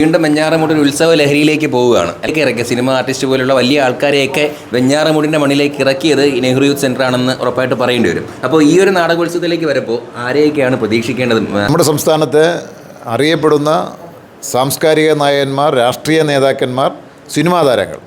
വീണ്ടും വെഞ്ഞാറമൂട് ഒരു ഉത്സവ ലഹരിയിലേക്ക് പോവുകയാണ്. ഇറക്കിയ സിനിമ ആർട്ടിസ്റ്റ് പോലുള്ള വലിയ ആൾക്കാരെയൊക്കെ വെഞ്ഞാറമൂടിന്റെ മണ്ണിലേക്ക് ഇറക്കിയത് നെഹ്റു യൂത്ത് സെന്റർ ആണെന്ന് ഉറപ്പായിട്ട് പറയേണ്ടി വരും. അപ്പോൾ ഈ ഒരു നാടകോത്സവത്തിലേക്ക് വരുമ്പോൾ ആരെയൊക്കെയാണ് പ്രതീക്ഷിക്കേണ്ടത്? നമ്മുടെ സംസ്ഥാനത്ത് അറിയപ്പെടുന്ന സാംസ്കാരിക നായകന്മാർ രാഷ്ട്രീയ നേതാക്കന്മാർ സിനിമാ താരങ്ങൾ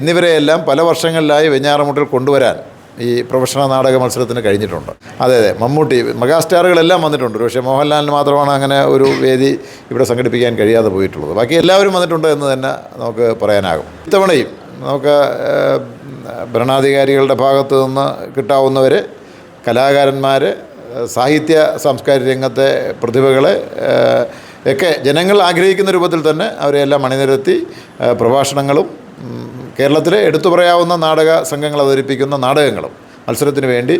എന്നിവരെയെല്ലാം പല വർഷങ്ങളിലായി വെഞ്ഞാറമൂട്ടിൽ കൊണ്ടുവരാൻ ഈ പ്രൊഫഷണൽ നാടക മത്സരത്തിന് കഴിഞ്ഞിട്ടുണ്ട്. അതെ അതെ മമ്മൂട്ടി മെഗാസ്റ്റാറുകളെല്ലാം വന്നിട്ടുണ്ട്. പക്ഷേ മോഹൻലാലിന് മാത്രമാണ് അങ്ങനെ ഒരു വേദി ഇവിടെ സംഘടിപ്പിക്കാൻ കഴിയാതെ പോയിട്ടുള്ളത്. ബാക്കി എല്ലാവരും വന്നിട്ടുണ്ട് എന്ന് തന്നെ നമുക്ക് പറയാനാകും. ഇത്തവണയും നമുക്ക് ഭരണാധികാരികളുടെ ഭാഗത്തു നിന്ന് കിട്ടാവുന്നവർ കലാകാരന്മാർ സാഹിത്യ സാംസ്കാരിക രംഗത്തെ പ്രതിഭകളെ ഒക്കെ ജനങ്ങൾ ആഗ്രഹിക്കുന്ന രൂപത്തിൽ തന്നെ അവരെല്ലാം അണിനിരത്തി പ്രഭാഷണങ്ങളും കേരളത്തിലെ എടുത്തു പറയാവുന്ന നാടക സംഘങ്ങൾ അവതരിപ്പിക്കുന്ന നാടകങ്ങളും മത്സരത്തിന് വേണ്ടി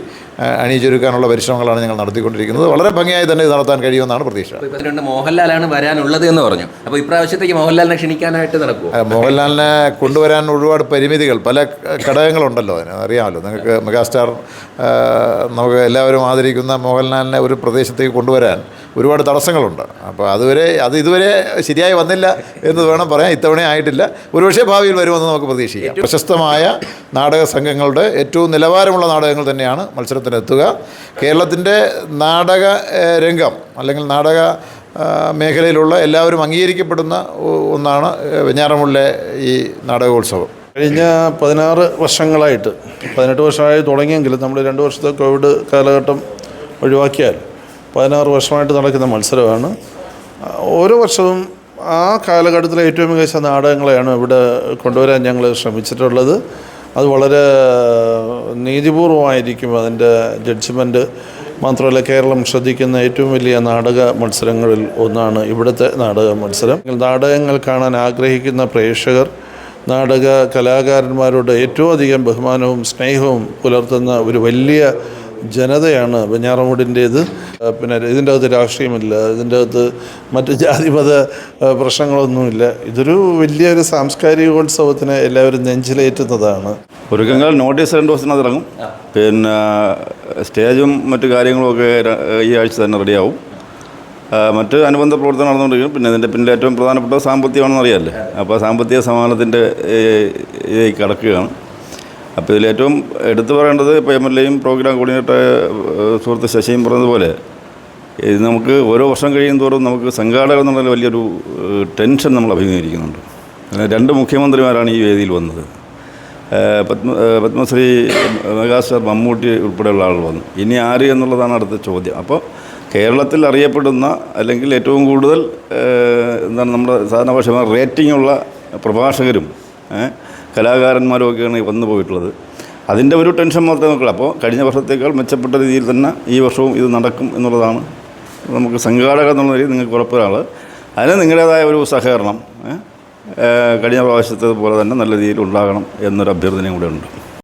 അണിയിച്ചൊരുക്കാനുള്ള പരിശ്രമങ്ങളാണ് ഞങ്ങൾ നടത്തിക്കൊണ്ടിരിക്കുന്നത്. വളരെ ഭംഗിയായി തന്നെ ഇത് നടത്താൻ കഴിയുമെന്നാണ് പ്രതീക്ഷ. മോഹൻലാലാണ് വരാനുള്ളത് എന്ന് പറഞ്ഞു. അപ്പോൾ ഇപ്രാവശ്യത്തേക്ക് മോഹൻലാലിനെ ക്ഷണിക്കാനായിട്ട് നടക്കും മോഹൻലാലിനെ കൊണ്ടുവരാൻ ഒരുപാട് പരിമിതികൾ പല ഘടകങ്ങളുണ്ടല്ലോ അതിന്. അറിയാമല്ലോ നിങ്ങൾക്ക് മെഗാസ്റ്റാർ നമുക്ക് എല്ലാവരും ആദരിക്കുന്ന മോഹൻലാലിനെ ഒരു പ്രദേശത്തേക്ക് കൊണ്ടുവരാൻ ഒരുപാട് തടസ്സങ്ങളുണ്ട്. അപ്പോൾ അതുവരെ അത് ഇതുവരെ ശരിയായി വന്നില്ല എന്ന് വേണം പറയാൻ ഇത്തവണ ആയിട്ടില്ല. ഒരുപക്ഷെ ഭാവിയിൽ വരുമെന്ന് നമുക്ക് പ്രതീക്ഷിക്കാം. പ്രശസ്തമായ നാടക സംഘങ്ങളുടെ ഏറ്റവും നിലവാരമുള്ള നാടകങ്ങൾ തന്നെയാണ് മത്സരത്തിനെത്തുക. കേരളത്തിന്റെ നാടക രംഗം അല്ലെങ്കിൽ നാടക മേഖലയിലുള്ള എല്ലാവരും അംഗീകരിക്കപ്പെടുന്ന ഒന്നാണ് ഏഹ്, ഈ നാടകോത്സവം. കഴിഞ്ഞ പതിനാറ് വർഷങ്ങളായിട്ട് പതിനെട്ട് വർഷമായി തുടങ്ങിയെങ്കിലും നമ്മൾ രണ്ട് വർഷത്തെ കോവിഡ് കാലഘട്ടം ഒഴിവാക്കിയാൽ പതിനാറ് വർഷമായിട്ട് നടക്കുന്ന മത്സരമാണ്. ഓരോ വർഷവും ആ കാലഘട്ടത്തിലെ ഏറ്റവും മികച്ച നാടകങ്ങളെയാണ് ഇവിടെ കൊണ്ടുവരാൻ ഞങ്ങൾ ശ്രമിച്ചിട്ടുള്ളത്. അത് വളരെ നീതിപൂർവമായിരിക്കും അതിന്റെ ജഡ്ജ്മെന്റ് മാത്രമല്ല കേരളം ശ്രദ്ധിക്കുന്ന ഏറ്റവും വലിയ നാടക മത്സരങ്ങളിൽ ഒന്നാണ് ഇവിടുത്തെ നാടക മത്സരം. നാടകങ്ങൾ കാണാൻ ആഗ്രഹിക്കുന്ന പ്രേക്ഷകർ നാടക കലാകാരന്മാരോട് ഏറ്റവും അധികം ബഹുമാനവും സ്നേഹവും പുലർത്തുന്ന ഒരു വലിയ ജനതയാണ് വെഞ്ഞാറമൂടിന്റേത് പിന്നെ ഇതിന്റെ അകത്ത് രാഷ്ട്രീയമില്ല ഇതിന്റെ അകത്ത് മറ്റ് ജാതിമത പ്രശ്നങ്ങളൊന്നുമില്ല. ഇതൊരു വലിയൊരു സാംസ്കാരികോത്സവത്തിന് എല്ലാവരും നെഞ്ചിലേറ്റുന്നതാണ്. ഒരുക്കങ്ങൾ നോട്ടീസ് രണ്ട് ദിവസത്തിനകത്ത് ഇറങ്ങും. പിന്നെ സ്റ്റേജും മറ്റു കാര്യങ്ങളുമൊക്കെ ഈ ആഴ്ച തന്നെ റെഡിയാവും. മറ്റ് അനുബന്ധ പ്രവർത്തനം നടന്നുകൊണ്ടിരിക്കും. പിന്നെ ഇതിന്റെ പിന്നിൽ ഏറ്റവും പ്രധാനപ്പെട്ട സാമ്പത്തികമാണെന്ന് അറിയാമല്ലേ? അപ്പോൾ സാമ്പത്തിക സമാനത്തിന്റെ കടക്കുകയാണ്. അപ്പോൾ ഇതിലേറ്റവും എടുത്തു പറയേണ്ടത് ഇപ്പോൾ എം എൽ എയും പ്രോഗ്രാം കോർഡിനേറ്റർ സുഹൃത്ത് ശശിയും പറഞ്ഞതുപോലെ ഇത് നമുക്ക് ഓരോ വർഷം കഴിയും തോറും നമുക്ക് സംഘാടകർ എന്നുള്ള വലിയൊരു ടെൻഷൻ നമ്മൾ അഭിമുഖീകരിക്കുന്നുണ്ട്. രണ്ട് മുഖ്യമന്ത്രിമാരാണ് ഈ വേദിയിൽ വന്നത്. പത്മ പത്മശ്രീ മെഗാസ്റ്റാർ മമ്മൂട്ടി ഉൾപ്പെടെയുള്ള ആളുകൾ വന്നു. ഇനി ആര് എന്നുള്ളതാണ് അടുത്ത ചോദ്യം. അപ്പോൾ കേരളത്തിൽ അറിയപ്പെടുന്ന അല്ലെങ്കിൽ ഏറ്റവും കൂടുതൽ എന്താണ് നമ്മുടെ സാധാരണ ഭാഷ റേറ്റിംഗ് ഉള്ള പ്രഭാഷകരും ഏഹ് കലാകാരന്മാരും ഒക്കെയാണ് വന്നു പോയിട്ടുള്ളത്. അതിന്റെ ഒരു ടെൻഷൻ മാത്രമേ നോക്കുള്ളൂ അപ്പോൾ കഴിഞ്ഞ വർഷത്തേക്കാൾ മെച്ചപ്പെട്ട രീതിയിൽ തന്നെ ഈ വർഷവും ഇത് നടക്കും എന്നുള്ളതാണ് നമുക്ക് സംഘാടകർ എന്നുള്ള രീതിയിൽ നിങ്ങൾക്ക് ഉറപ്പൊരാൾ അതിന് നിങ്ങളുടേതായ ഒരു സഹകരണം കഴിഞ്ഞ പ്രാവശ്യത്തെ പോലെ തന്നെ നല്ല രീതിയിൽ ഉണ്ടാകണം എന്നൊരു അഭ്യർത്ഥനയും കൂടെ ഉണ്ട്.